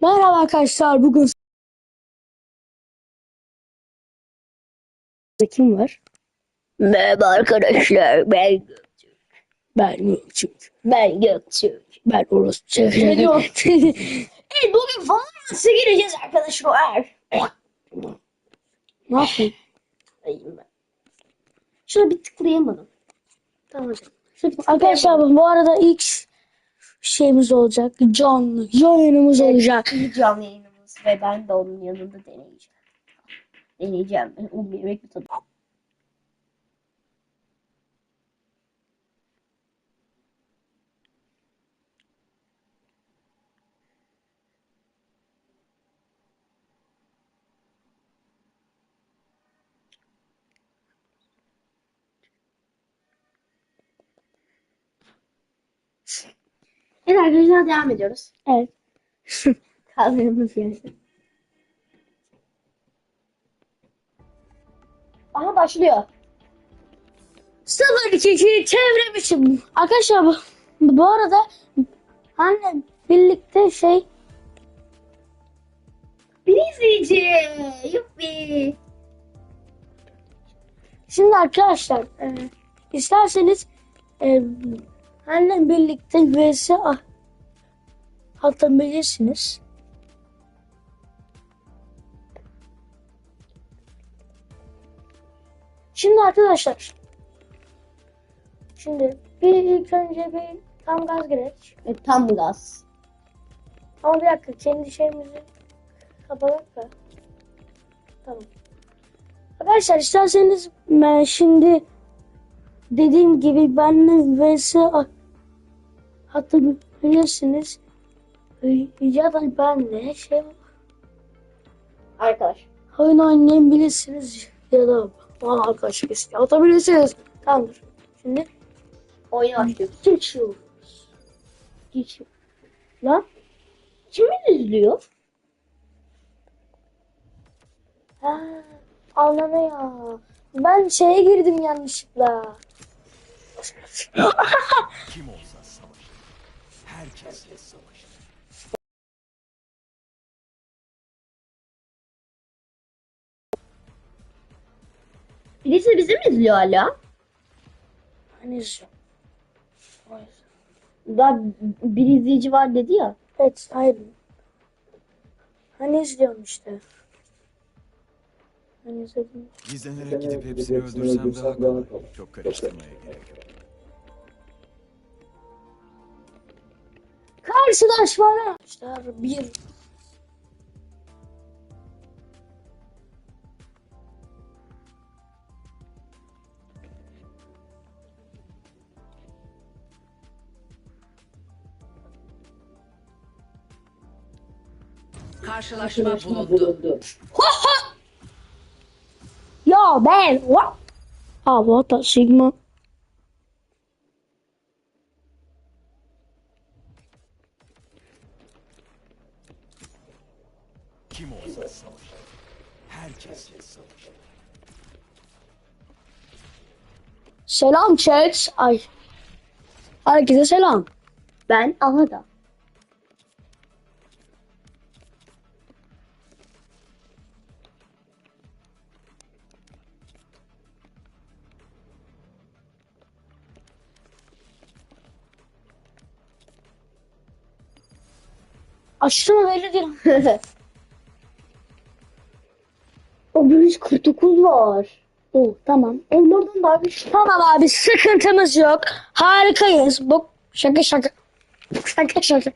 Merhaba arkadaşlar. Bugün kim var? Merhaba arkadaşlar ben Ben Gökçük. ben Gökçe. Ben Orospu. Ne diyor? Evet bugün Valorant'a gireceğiz arkadaşlar. ne yapayım? Ayım ben. Şuna bir tıklayamadım. Tamam hocam. Arkadaşlar bu arada ilk şeyimiz olacak. Canlı yayınımız olacak. İyi canlı yayınımız ve ben de onun yanında deneyeceğim. Deneyeceğim. Um yemek mi tadı? Arkadaşlar devam ediyoruz. Evet. Kaldırımız geldi. Aha başlıyor. 02 çevrim için. Arkadaşlar bu, bu arada hani birlikte şey Bir izleyici. Yuppi. Şimdi arkadaşlar e, isterseniz e, annem birlikte vs a- atabilirsiniz. Şimdi arkadaşlar şimdi bir ilk önce bir tam gaz gerek. E, tam gaz. Ama bir dakika kendi şeyimizi kapatalım da. Tamam. Arkadaşlar isterseniz ben şimdi dediğim gibi benle vs atabilirsiniz. Ya da benle şey Arkadaş. oyun oynayabilirsiniz ya da bana arkadaşlık isteği atabilirsiniz. Tamamdır. Şimdi Oyuna başlıyoruz. geçiyoruz. Geçiyoruz. Lan Kimin izliyor? Ha, anlamıyor. Ben şeye girdim yanlışlıkla. Kim olsa savaşır. Herkesle savaşır. Birisi bizi mi izliyor hala? Hani izliyorum. Daha bir izleyici var dedi ya. Evet, hayır. Hani izliyorum işte. Hani izledim. Gizlenerek gidip hepsini öldürsem daha kolay. Çok karıştırmaya gerek yok. Karşılaşmalar. Bir Karşılaşma bulundu. Ya ben what? Ah what the sigma. Kim olsa savaşır. Herkesle savaşır. Selam chat. Ay. Herkese selam. Ben aha Aşırı belli değil. o 149 var. Oh tamam. Onlardan daha bir şey. Tamam abi sıkıntımız yok. Harikayız. Bu şaka şaka. Şaka şaka.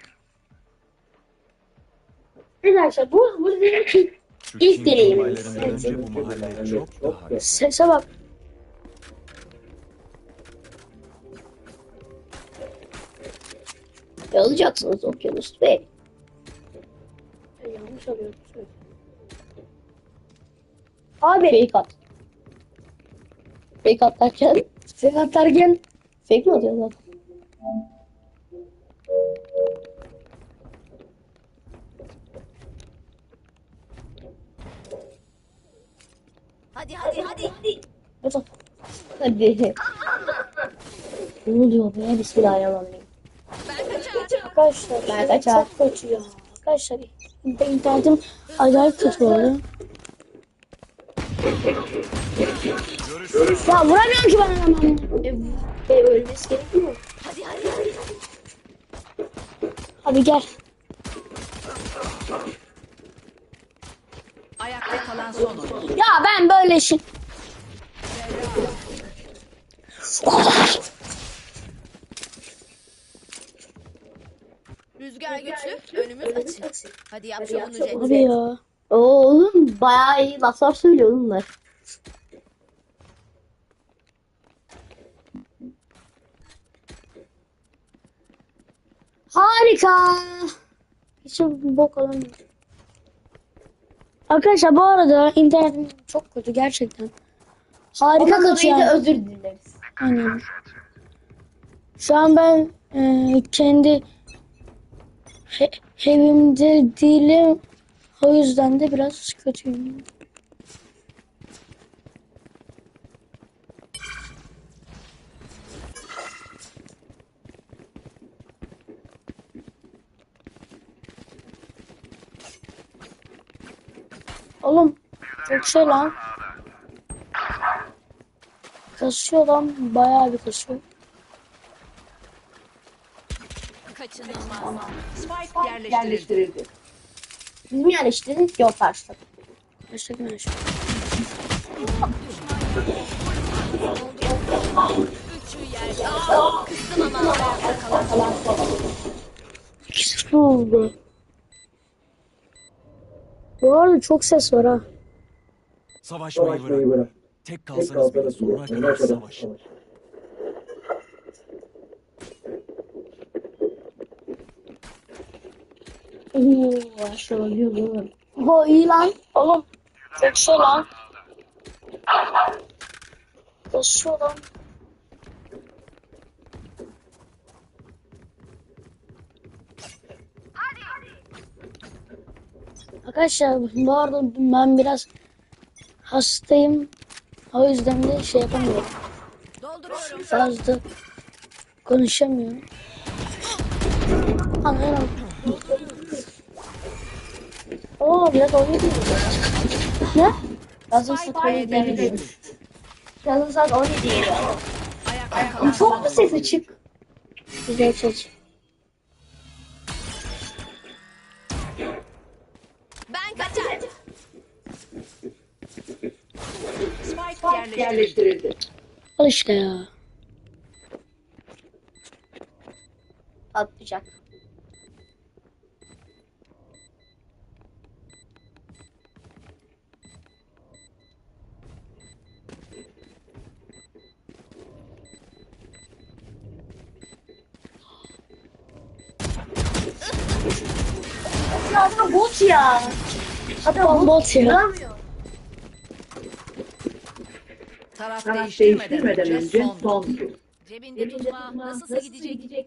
Arkadaşlar bu, bu bizim ilk, deneyimimiz. Sese bak. alacaksınız okyanus ve E, Yanlış alıyorum. Abi. Fake at. Fake at derken Sen atarken fake mi atıyor zaten? Hadi hadi hadi. Hadi. Hadi. ne oluyor be? Bismillahirrahmanirrahim. Ben kaçar. Arkadaşlar Ben kaçar. çok kötü ya. Arkadaşlar internetim acayip kötü oldu. Ya vuramıyorum ki ben adamı. E, e, ölmesi gerekiyor. Hadi hadi hadi. Hadi gel. Ayakta kalan son. Ya ben böyle şey... Rüzgar güçlü, önümüz açık. Hadi yap şovunu Hadi Jet. ya. Oo, oğlum bayağı iyi laflar söylüyor bunlar. Harika. Hiç bok alamıyorum. Arkadaşlar bu arada internetim çok kötü gerçekten. Harika dolayı da yani. özür dileriz. Aynen. Şu an ben e, kendi he- evimde değilim. O yüzden de biraz kötüyüm. Oğlum şey lan. Kasıyor lan bayağı bir kasıyor. Kaçınılmaz. Spike yerleştirildi. Biz mi yerleştirdik? Yok karşıladık. Gerçekten öyle. Kıstım ama ayakta kalan İkisi oldu. Bu arada çok ses var ha. Savaşmayı bırak. Tek kalsanız bile sonuna kadar savaşın. Oo, aşağılıyor oğlum. O iyi lan. Oğlum. Şey lan. Kasıyor lan. Arkadaşlar bu arada ben biraz hastayım. O yüzden de şey yapamıyorum. Dolduruyorum. Fazla konuşamıyorum. Anlıyorum. Oo biraz oynuyor. Ne? Yazın saat 17 geliyor. Yazın saat 17 geliyor. Ayakta kalan Çok mu ses açık? Güzel seç. Ben kaçar. Spike yerleştirildi. Al işte ya. Atlayacak. Ya adam bot ya. Adam Bot ya. Taraf, Taraf değiştirmeden, önce son. tur. Cebinde tutma. Nasılsa gidecek.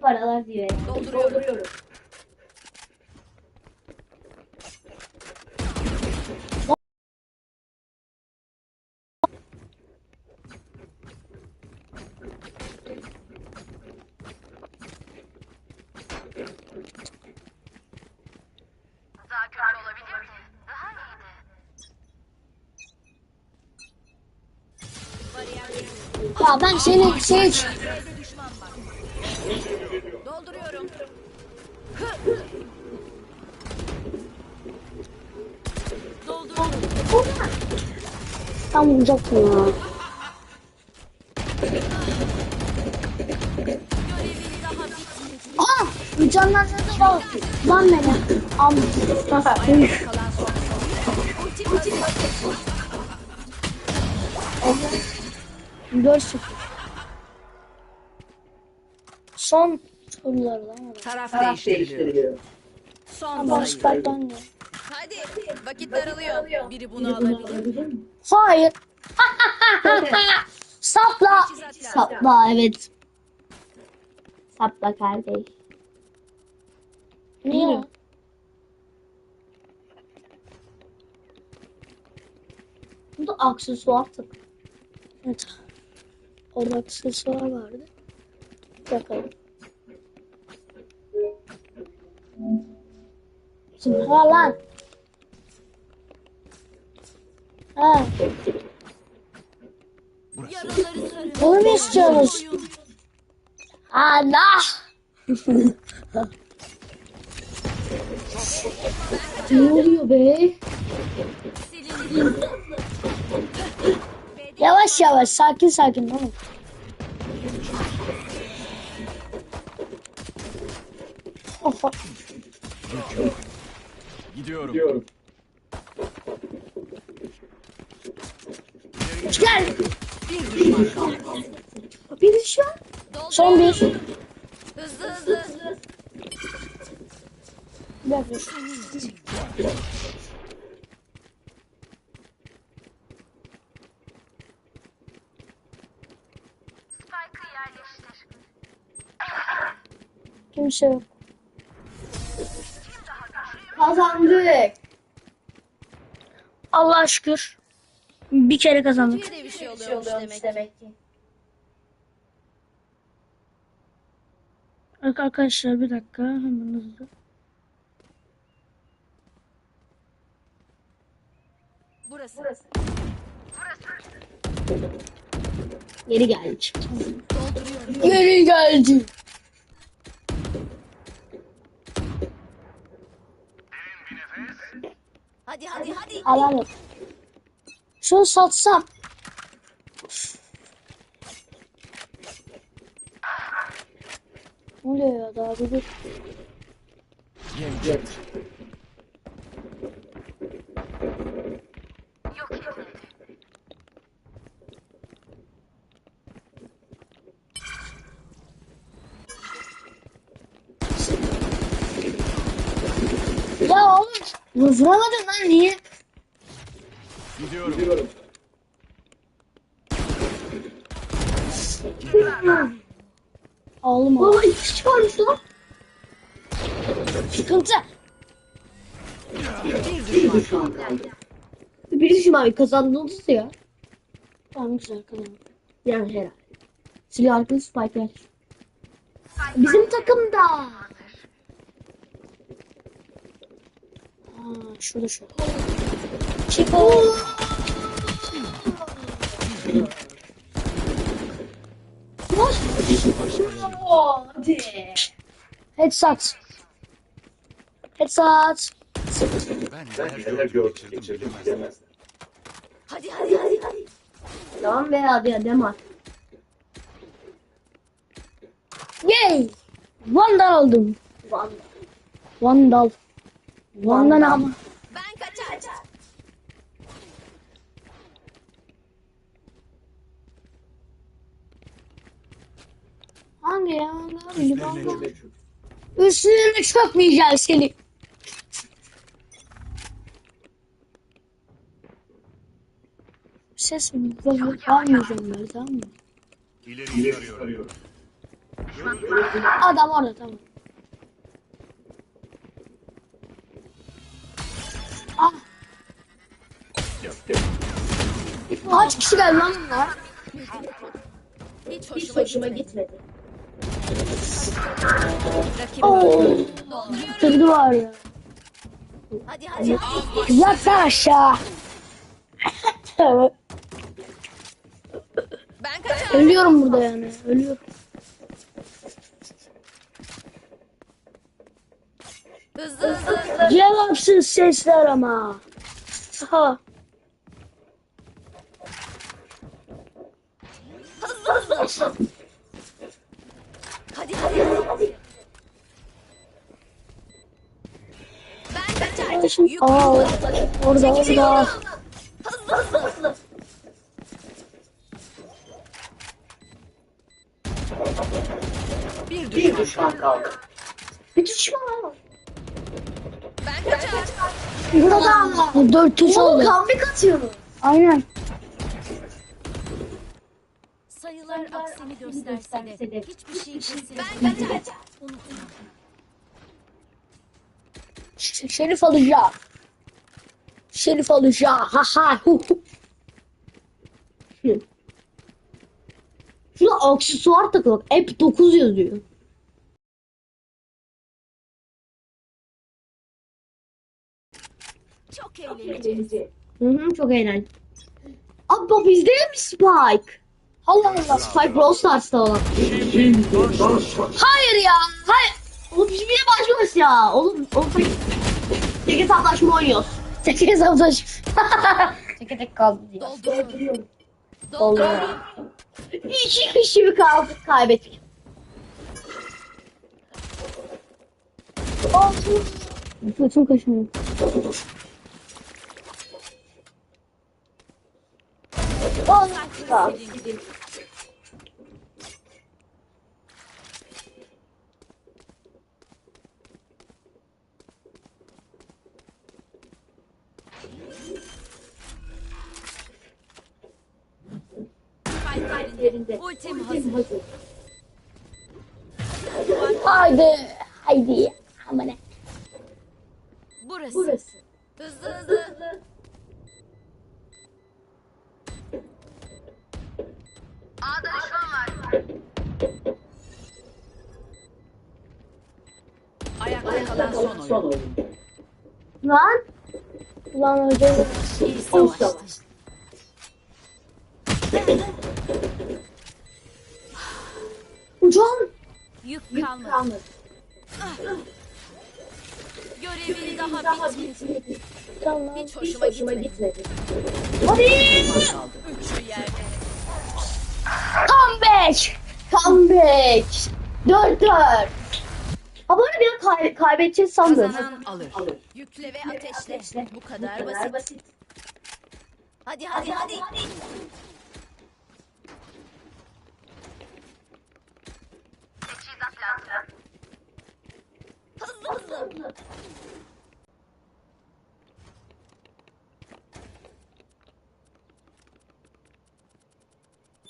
Paralar diye. Dolduruyorum. Ya ben seni seç. Dolduruyorum. Dolduruyorum. Tam vuracaktım ya. Aa! Canlandırdı bak. Lan beni. Kalan son. Ulti ulti. Görsün. Son turları lan. Taraf Taraf değiştiriliyor. değiştiriliyor. Son ya. Hadi vakit daralıyor. Biri bunu alabilir. Hayır. Sapla. Sapla evet. Sapla kardeş. Niye? Bu da aksesuar tak. Evet. Orada aksesuar vardı. Bakalım. yaptın? Ha lan. Ha. Bunu mu istiyorsunuz? Allah. ne oluyor be? Yavaş yavaş sakin sakin tamam. Oho. Gidiyorum. Gel. Bir düşman. Bir. Son bir. Hızlı hızlı. Bir dakika. Kimse yok. Kazandık. Allah'a şükür. Bir kere kazandık. Bir şey Şey oluyormuş demek. demek ki. Arkadaşlar bir dakika hemen hızlı. Burası. Burası. Geri. Dolduruyorum. Geri geldi. Hadi hadi hadi. Alalım. Şunu satsam. Ne oluyor ya daha bir dur. Ya oğlum vuramadın lan niye? Gidiyorum. Ağlama. Baba iki kişi varmış lan. Sıkıntı. Bir düşman kaldı. Bir düşün abi kazandınız ya. Tamam güzel kazandım. Yani herhalde. Silah arkası spike. Bizim takımda. Ha, şurada şu. Çipo. Hadi. Headshot. Headshot. Ben neler gördüm. Hadi hadi hadi. hadi. Tamam be hadi hadi ama. Yay. Vandal aldım. Vallahi. Vandal. Vandal ama. Ben kaçar. Hangi ya? Üstüne çökmeyeceğiz seni. Ses mi? Vermeyeceğim ben tamam mı? İleri arıyorum. Adam orada tamam. Kaç kişi geldi lan bunlar? Hiç Hiç hoşuma, hoşuma gitmedi. Oo. dolduruyorum. Tırdı var ya. Hadi hadi. Yat sen aşağı. Ben kaçar. Ölüyorum burada yani. Ölüyorum. Hızlı hızlı. Cevapsız sesler ama. Aha. Hızlı hızlı. Hadi hadi hadi. Ben kaçar. Yük Aa, orada orada. Hızlı hızlı hızlı. Bir düşman kaldı. Bir düşman var. Ben kaçar. Burada. Dört kişi Oğlum oldu. comeback atıyoruz. Aynen. Sayılar aksini gösterse de hiçbir şey kesin. Ben kaçar. Unutma. Ş- Şerif alacağım. Şerif alacağım. Ha ha. hu hu. Şurada aksesuar takı bak. Hep 9 yazıyor. Çok eğleneceğiz. Hı hı çok eğlenceli. Abi bu bizde mi Spike? Allah Allah Spike Brawl Stars'ta olan. Hayır ya. Hayır. Oğlum biz de başlıyoruz ya. Oğlum, oğlum tek, hesaplaşma oynuyoruz. Tek hesaptaş. Tek tek kaldı diye. Dolduruyorum. Oldu. Dolduruyorum. İki kişi mi kaldık kaybettik. Bütün kaşınıyor. Tamam. Ultim hazır. Haydi. Haydi. Aman ne. Burası. Ulan hocam. İyi savaştı. Hocam. Yük kalmadı. Görevin daha bitmedi. Tamam. Hiç hoşuma gitmedi. Hadi. Üçü yerde. Comeback. Comeback. Dört dört. Ama böyle bir an kay- kaybedeceğiz sandım. Kazanan alır. Yükle ve ateşle. Bu kadar basit. Hadi hadi hadi. Hızlı hızlı.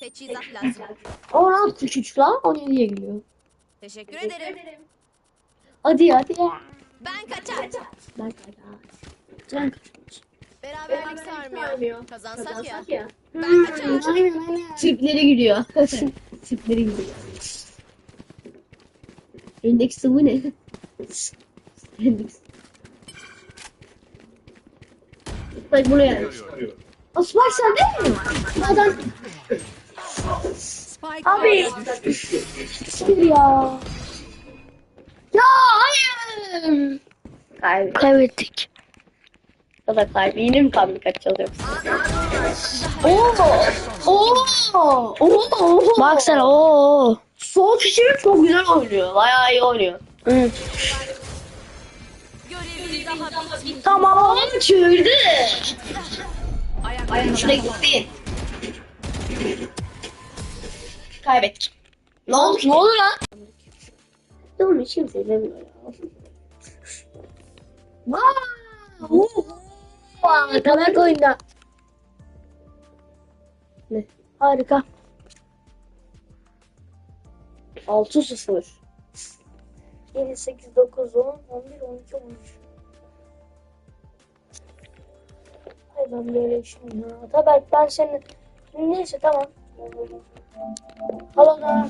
Teçhizat lazım. 16 küçük lan 17'ye geliyor. Teşekkür ederim. Hadi hadi. Ben kaçar. Ben Can Beraberlik sarmıyor. Kazansak ya. ya. Ben kaçar. Aynen aynen. Tripleri gülüyor. Tripleri gülüyor. Endeks sıvı ne? Endeks. Bak buraya. Osman sen değil mi? Adam Abi. Siktir ya. Ya kaybı. Kaybettik. O da kaybı. Yine mi kaybı kaçacağız yoksa? Oo! Oo! Oo! Bak sen o. Sol kişi çok güzel oynuyor. Bayağı iyi oynuyor. Bitmedi. Tamam. Çöldü. Ayakta Şuraya gitti. Kaybettik. Ne oldu? Ne oldu lan? Ne olmuş kimse bilmiyor ya. Vay, Kamek oyunda. Ne? Harika. 6-0. 7, 8, 9, 10, 11, 12, 13. Ay ben böyle işim ya. Tabii ben senin... Neyse tamam. Hala